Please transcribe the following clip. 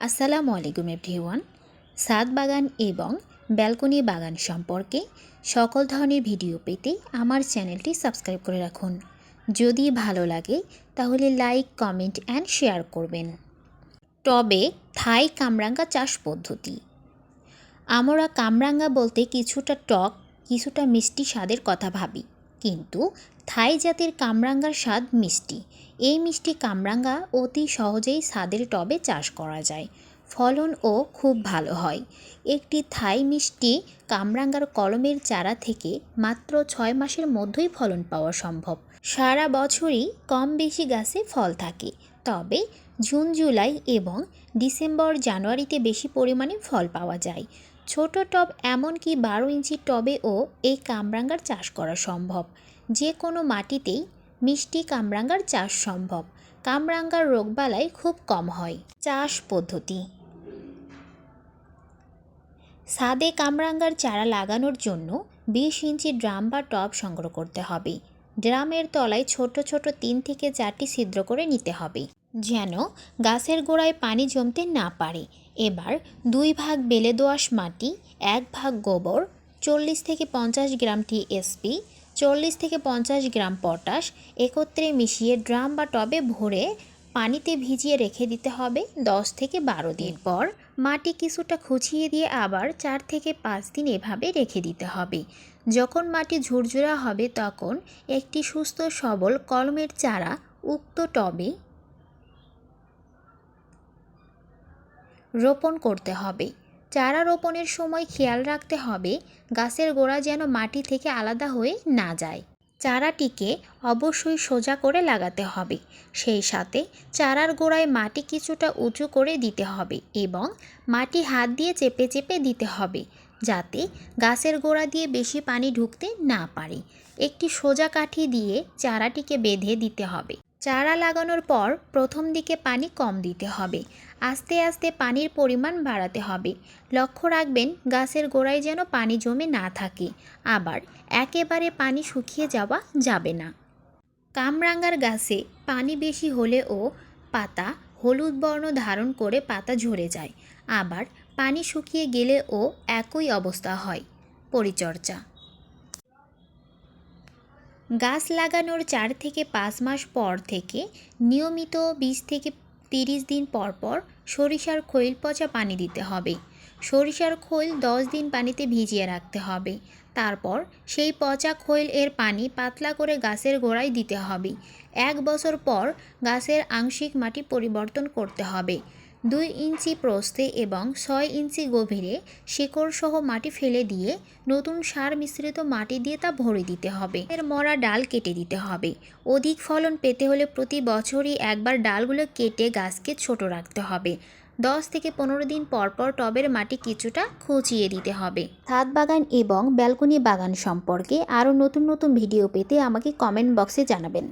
আসসালামু আলাইকুম এভরিওয়ান। ছাদ বাগান এবং ব্যালকনি বাগান সম্পর্কে সকল ধরনের ভিডিও পেতে আমার চ্যানেলটি সাবস্ক্রাইব করে রাখুন। যদি ভালো লাগে, তাহলে লাইক, কমেন্ট অ্যান্ড শেয়ার করবেন। টবে থাই কামরাঙ্গা চাষ পদ্ধতি। আমরা কামরাঙ্গা বলতে কিছুটা টক, কিছুটা মিষ্টি স্বাদের কথা ভাবি। কিন্তু থাই জাতের কামরাঙ্গার স্বাদ মিষ্টি। এই মিষ্টি কামরাঙ্গা অতি সহজেই স্বাদের টবে চাষ করা যায়। ফলনও খুব ভালো হয়। একটি থাই মিষ্টি কামরাঙ্গার কলমের চারা থেকে মাত্র ছয় মাসের মধ্যেই ফলন পাওয়া সম্ভব। সারা বছরই কম বেশি গাছে ফল থাকে। তবে জুন, জুলাই এবং ডিসেম্বর, জানুয়ারিতে বেশি পরিমাণে ফল পাওয়া যায়। ছোট টব এমনকি বারো ইঞ্চি টবেও এই কামরাঙ্গার চাষ করা সম্ভব। যে কোনো মাটিতেই মিষ্টি কামরাঙ্গার চাষ সম্ভব। কামরাঙ্গার রোগবালাই খুব কম হয়। চাষ পদ্ধতি। ছাদে কামরাঙ্গার চারা লাগানোর জন্য বিশ ইঞ্চি ড্রাম বা টব সংগ্রহ করতে হবে। ড্রামের তলায় ছোট ছোট তিন থেকে চারটি ছিদ্র করে নিতে হবে। যেন গাছের গোড়ায় পানি জমতে না পারে। এবার দুই ভাগ বেলে দোআঁশ মাটি, এক ভাগ গোবর, চল্লিশ থেকে পঞ্চাশ গ্রাম টিএসপি চল্লিশ থেকে পঞ্চাশ গ্রাম পটাশ একত্রে মিশিয়ে ড্রাম বা টবে ভরে পানিতে ভিজিয়ে রেখে দিতে হবে দশ থেকে বারো দিন পর। মাটি কিছুটা খুঁচিয়ে দিয়ে আবার চার থেকে পাঁচ দিন এভাবে রেখে দিতে হবে। যখন মাটি ঝুরঝুরা হবে তখন একটি সুস্থ সবল কলমের চারা উক্ত টবে রোপণ করতে হবে। চারা রোপণের সময় খেয়াল রাখতে হবে, গাছের গোড়া যেন মাটি থেকে আলাদা হয়ে না যায়। চারাটিকে অবশ্যই সোজা করে লাগাতে হবে, সেই সাথে চারার গোড়ায় মাটি কিছুটা উঁচু করে দিতে হবে এবং মাটি হাত দিয়ে চেপে চেপে দিতে হবে, যাতে গাছের গোড়া দিয়ে বেশি পানি ঢুকতে না পারে। একটি সোজা কাঠি দিয়ে চারাটিকে বেঁধে দিতে হবে। চারা লাগানোর পর প্রথম দিকে পানি কম দিতে হবে। আস্তে আস্তে পানির পরিমাণ বাড়াতে হবে। লক্ষ্য রাখবেন, গাছের গোড়ায় যেন পানি জমে না থাকে। আবার একেবারে পানি শুকিয়ে যাওয়া যাবে না। কামরাঙ্গার গাছে পানি বেশি হলেও পাতা হলুদ বর্ণ ধারণ করে পাতা ঝরে যায়। আবার পানি শুকিয়ে গেলেও একই অবস্থা হয়। পরিচর্যা গাছ লাগানোর চার থেকে পাঁচ মাস পর থেকে নিয়মিত বিশ থেকে তিরিশ দিন পর পর সরিষার খৈল পচা পানি দিতে হবে। সরিষার খৈল দশ দিন পানিতে ভিজিয়ে রাখতে হবে। তারপর সেই পচা খৈল এর পানি পাতলা করে গাছের গোড়ায় দিতে হবে। এক বছর পর গাছের আংশিক মাটি পরিবর্তন করতে হবে। দুই ইঞ্চি প্রস্থে এবং ছয় ইঞ্চি গভীরে শিকড় সহ মাটি ফেলে দিয়ে নতুন সার মিশ্রিত মাটি দিয়ে তা ভরে দিতে হবে। এর মরা ডাল কেটে দিতে হবে। অধিক ফলন পেতে হলে প্রতি বছরই একবার ডালগুলো কেটে গাছকে ছোট রাখতে হবে। দশ থেকে পনেরো দিন পর পর টবের মাটি কিছুটা খুঁচিয়ে দিতে হবে। ছাদ বাগান এবং ব্যালকনি বাগান সম্পর্কে আরও নতুন নতুন ভিডিও পেতে আমাকে কমেন্ট বক্সে জানাবেন।